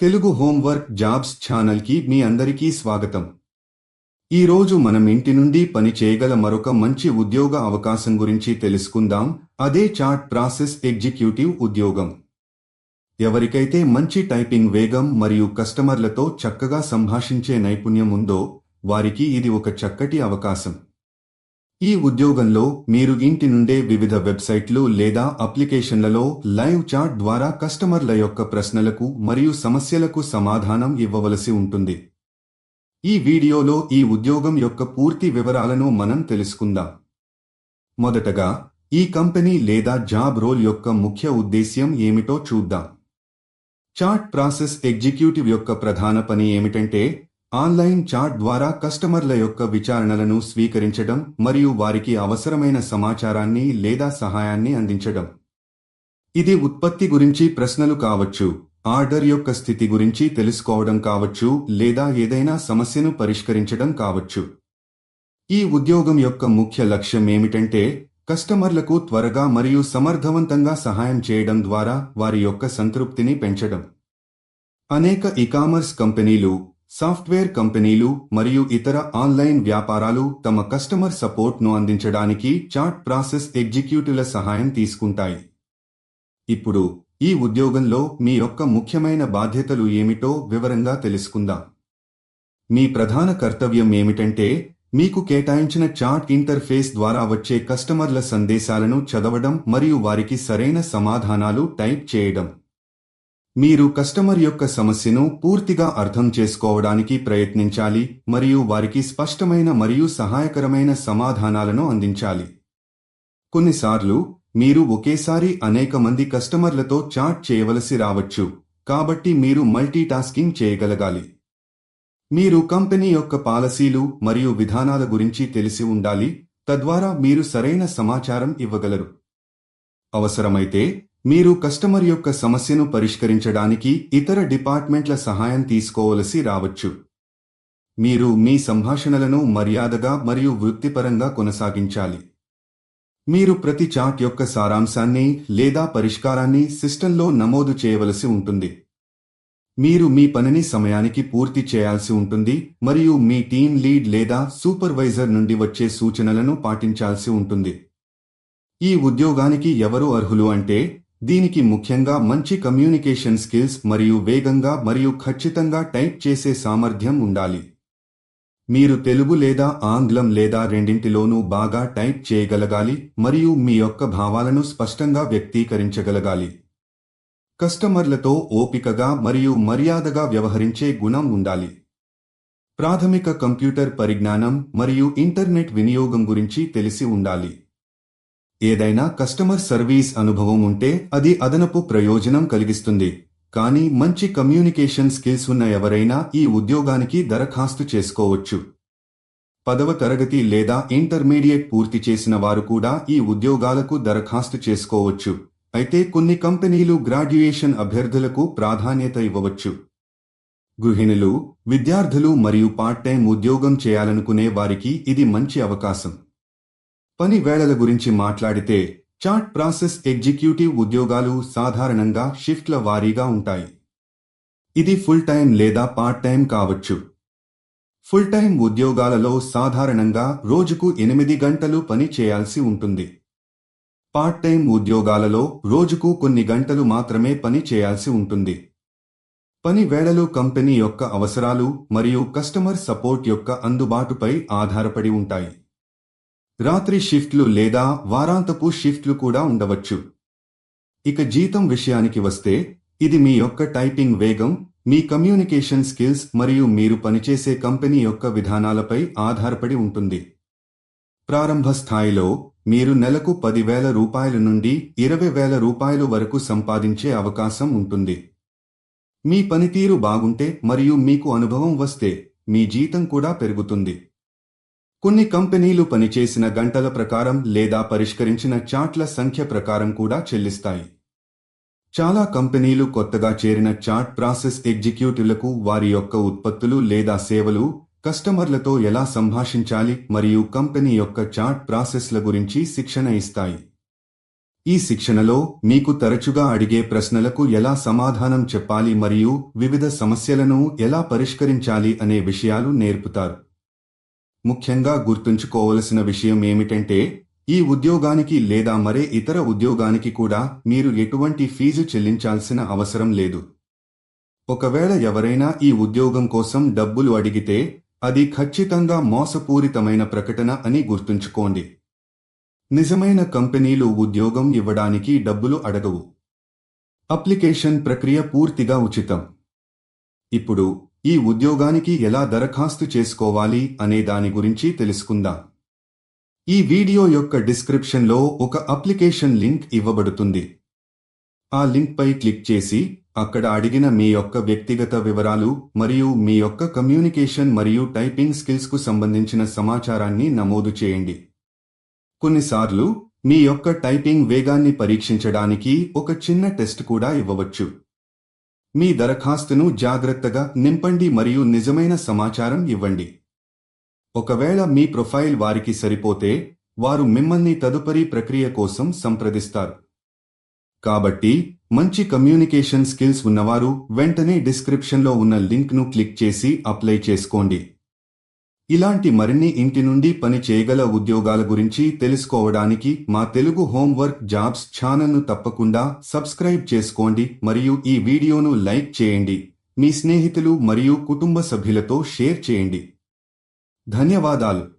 Telugu homework jobs ఛానల్కి మీ అందరికీ స్వాగతం. ఈరోజు మనం ఇంటి నుండి పని చేయగల మరొక మంచి ఉద్యోగ అవకాశం గురించి తెలుసుకుందాం. అదే చాట్ ప్రాసెస్ ఎగ్జిక్యూటివ్ ఉద్యోగం. ఎవరికైతే మంచి టైపింగ్ వేగం మరియు కస్టమర్లతో చక్కగా సంభాషించే నైపుణ్యం ఉందో వారికి ఇది ఒక చక్కటి అవకాశం. ఈ ఉద్యోగంలో మీరు ఇంటి నుండే వివిధ వెబ్సైట్లు లేదా అప్లికేషన్లలో లైవ్ చాట్ ద్వారా కస్టమర్ల యొక్క ప్రశ్నలకు మరియు సమస్యలకు సమాధానం ఇవ్వవలసి ఉంటుంది. ఈ వీడియోలో ఈ ఉద్యోగం యొక్క పూర్తి వివరాలను మనం తెలుసుకుందాం. మొదటగా ఈ కంపెనీ లేదా జాబ్ రోల్ యొక్క ముఖ్య ఉద్దేశ్యం ఏమిటో చూద్దాం. చాట్ ప్రాసెస్ ఎగ్జిక్యూటివ్ యొక్క ప్రధాన పని ఏమిటంటే ఆన్లైన్ చాట్ ద్వారా కస్టమర్ల యొక్క విచారణలను స్వీకరించడం మరియు వారికి అవసరమైన సమాచారాన్ని లేదా సహాయాన్ని అందించడం. ఇది ఉత్పత్తి గురించి ప్రశ్నలు కావచ్చు ఆర్డర్ యొక్క స్థితి గురించి తెలుసుకోవడం కావచ్చు లేదా ఏదైనా సమస్యను పరిష్కరించడం కావచ్చు. ఈ ఉద్యోగం యొక్క ముఖ్య లక్ష్యం ఏమిటంటే కస్టమర్లకు త్వరగా మరియు సమర్థవంతంగా సహాయం చేయడం ద్వారా వారి యొక్క సంతృప్తిని పెంచడం. అనేక ఇకామర్స్ కంపెనీలు సాఫ్ట్వేర్ కంపెనీలు మరియు ఇతర ఆన్లైన్ వ్యాపారాలు తమ కస్టమర్ సపోర్ట్ను అందించడానికి చాట్ ప్రాసెస్ ఎగ్జిక్యూటివ్ల సహాయం తీసుకుంటాయి. ఇప్పుడు ఈ ఉద్యోగంలో మీ యొక్క ముఖ్యమైన బాధ్యతలు ఏమిటో వివరంగా తెలుసుకుందాం. మీ ప్రధాన కర్తవ్యం ఏమిటంటే మీకు కేటాయించిన చాట్ ఇంటర్ఫేస్ ద్వారా వచ్చే కస్టమర్ల సందేశాలను చదవడం మరియు వారికి సరైన సమాధానాలు టైప్ చేయడం. మీరు కస్టమర్ యొక్క సమస్యను పూర్తిగా అర్థం చేసుకోవడానికి ప్రయత్నించాలి మరియు వారికి స్పష్టమైన మరియు సహాయకరమైన సమాధానాలను అందించాలి. కొన్నిసార్లు మీరు ఒకేసారి అనేక మంది కస్టమర్లతో చాట్ చేయవలసి రావచ్చు కాబట్టి మీరు మల్టీటాస్కింగ్ చేయగలగాలి. మీరు కంపెనీ యొక్క పాలసీలు మరియు విధానాల గురించి తెలిసి ఉండాలి తద్వారా మీరు సరైన సమాచారం ఇవ్వగలరు. అవసరమైతే మీరు కస్టమర్ యొక్క సమస్యను పరిష్కరించడానికి ఇతర డిపార్ట్మెంట్ల సహాయం తీసుకోవలసి రావచ్చు. మీరు మీ సంభాషణలను మర్యాదగా మరియు వృత్తిపరంగా కొనసాగించాలి. మీరు ప్రతి చాట్ యొక్క సారాంశాన్ని లేదా పరిష్కారాన్ని సిస్టంలో నమోదు చేయవలసి ఉంటుంది. మీరు మీ పనిని సమయానికి పూర్తి చేయాల్సి ఉంటుంది మరియు మీ టీం లీడ్ లేదా సూపర్వైజర్ నుండి వచ్చే సూచనలను పాటించాల్సి ఉంటుంది. ఈ ఉద్యోగానికి ఎవరు అర్హులు అంటే దీనికి ముఖ్యంగా మంచి కమ్యూనికేషన్ స్కిల్స్ మరియు వేగంగా మరియు ఖచ్చితంగా టైప్ చేసే సామర్థ్యం ఉండాలి. మీరు తెలుగు లేదా ఆంగ్లం లేదా రెండింటిలోనూ బాగా టైప్ చేయగలగాలి మరియు మీ యొక్క భావాలను స్పష్టంగా వ్యక్తీకరించగలగాలి. కస్టమర్లతో ఓపికగా మరియు మర్యాదగా వ్యవహరించే గుణం ఉండాలి. ప్రాథమిక కంప్యూటర్ పరిజ్ఞానం మరియు ఇంటర్నెట్ వినియోగం గురించి తెలిసి ఉండాలి. ఏదైనా కస్టమర్ సర్వీస్ అనుభవం ఉంటే అది అదనపు ప్రయోజనం కలిగిస్తుంది. కానీ మంచి కమ్యూనికేషన్ స్కిల్స్ ఉన్న ఎవరైనా ఈ ఉద్యోగానికి దరఖాస్తు చేసుకోవచ్చు. పదవ తరగతి లేదా ఇంటర్మీడియట్ పూర్తి చేసిన వారు కూడా ఈ ఉద్యోగాలకు దరఖాస్తు చేసుకోవచ్చు. అయితే కొన్ని కంపెనీలు గ్రాడ్యుయేషన్ అభ్యర్థులకు ప్రాధాన్యత ఇవ్వవచ్చు. గృహిణులు విద్యార్థులు మరియు పార్ట్ టైం ఉద్యోగం చేయాలనుకునే వారికి ఇది మంచి అవకాశం. పని వేళల గురించి మాట్లాడితే చాట్ ప్రాసెస్ ఎగ్జిక్యూటివ్ ఉద్యోగాలు సాధారణంగా షిఫ్ట్ల వారీగా ఉంటాయి. ఇది ఫుల్ టైం లేదా పార్ట్ టైం కావచ్చు. ఫుల్ టైం ఉద్యోగాలలో సాధారణంగా రోజుకు ఎనిమిది గంటలు పని చేయాల్సి ఉంటుంది. పార్ట్ టైం ఉద్యోగాలలో రోజుకు కొన్ని గంటలు మాత్రమే పని చేయాల్సి ఉంటుంది. పని వేళలు కంపెనీ యొక్క అవసరాలు మరియు కస్టమర్ సపోర్ట్ యొక్క అందుబాటుపై ఆధారపడి ఉంటాయి. రాత్రి షిఫ్ట్లు లేదా వారాంతపు షిఫ్ట్లు కూడా ఉండవచ్చు. ఇక జీతం విషయానికి వస్తే ఇది మీ యొక్క టైపింగ్ వేగం మీ కమ్యూనికేషన్ స్కిల్స్ మరియు మీరు పనిచేసే కంపెనీ యొక్క విధానాలపై ఆధారపడి ఉంటుంది. ప్రారంభ స్థాయిలో మీరు నెలకు పదివేల రూపాయల నుండి ఇరవై వేల రూపాయలు వరకు సంపాదించే అవకాశం ఉంటుంది. మీ పనితీరు బాగుంటే మరియు మీకు అనుభవం వస్తే మీ జీతం కూడా పెరుగుతుంది. కొన్ని కంపెనీలు పనిచేసిన గంటల ప్రకారం లేదా పరిష్కరించిన చాట్ల సంఖ్య ప్రకారం కూడా చెల్లిస్తాయి. చాలా కంపెనీలు కొత్తగా చేరిన చాట్ ప్రాసెస్ ఎగ్జిక్యూటివ్లకు వారి యొక్క ఉత్పత్తులు లేదా సేవలు కస్టమర్లతో ఎలా సంభాషించాలి మరియు కంపెనీ యొక్క చాట్ ప్రాసెస్ల గురించి శిక్షణ ఇస్తాయి. ఈ శిక్షణలో మీకు తరచుగా అడిగే ప్రశ్నలకు ఎలా సమాధానం చెప్పాలి మరియు వివిధ సమస్యలను ఎలా పరిష్కరించాలి అనే విషయాలు నేర్పుతారు. ముఖ్యంగా గుర్తుంచుకోవలసిన విషయం ఏమిటంటే ఈ ఉద్యోగానికి లేదా మరే ఇతర ఉద్యోగానికి కూడా మీరు ఎటువంటి ఫీజు చెల్లించాల్సిన అవసరం లేదు. ఒకవేళ ఎవరైనా ఈ ఉద్యోగం కోసం డబ్బులు అడిగితే అది ఖచ్చితంగా మోసపూరితమైన ప్రకటన అని గుర్తుంచుకోండి. నిజమైన కంపెనీలు ఉద్యోగం ఇవ్వడానికి డబ్బులు అడగవు. అప్లికేషన్ ప్రక్రియ పూర్తిగా ఉచితం. ఇప్పుడు ఈ ఉద్యోగానికి ఎలా దరఖాస్తు చేసుకోవాలి అనే దాని గురించి తెలుసుకుందాం. ఈ వీడియో యొక్క డిస్క్రిప్షన్లో ఒక అప్లికేషన్ లింక్ ఇవ్వబడుతుంది. ఆ లింక్పై క్లిక్ చేసి అక్కడ అడిగిన మీ యొక్క వ్యక్తిగత వివరాలు మరియు మీ యొక్క కమ్యూనికేషన్ మరియు టైపింగ్ స్కిల్స్కు సంబంధించిన సమాచారాన్ని నమోదు చేయండి. కొన్నిసార్లు మీ యొక్క టైపింగ్ వేగాన్ని పరీక్షించడానికి ఒక చిన్న టెస్ట్ కూడా ఇవ్వవచ్చు. మీ దరఖాస్తును జాగ్రత్తగా నింపండి మరియు నిజమైన సమాచారం ఇవ్వండి. ఒకవేళ మీ ప్రొఫైల్ వారికి సరిపోతే వారు మిమ్మల్ని తదుపరి ప్రక్రియ కోసం సంప్రదిస్తారు. కాబట్టి మంచి కమ్యూనికేషన్ స్కిల్స్ ఉన్నవారు వెంటనే డిస్క్రిప్షన్లో ఉన్న లింక్ను క్లిక్ చేసి అప్లై చేసుకోండి. ఇలాంటి మరిన్ని ఇంటి నుండి పని చేయగల ఉద్యోగాల గురించి తెలుసుకోవడానికి మా తెలుగు హోంవర్క్ జాబ్స్ ఛానల్ను తప్పకుండా సబ్స్క్రైబ్ చేసుకోండి మరియు ఈ వీడియోను లైక్ చేయండి. మీ స్నేహితులు మరియు కుటుంబ సభ్యులతో షేర్ చేయండి. ధన్యవాదాలు.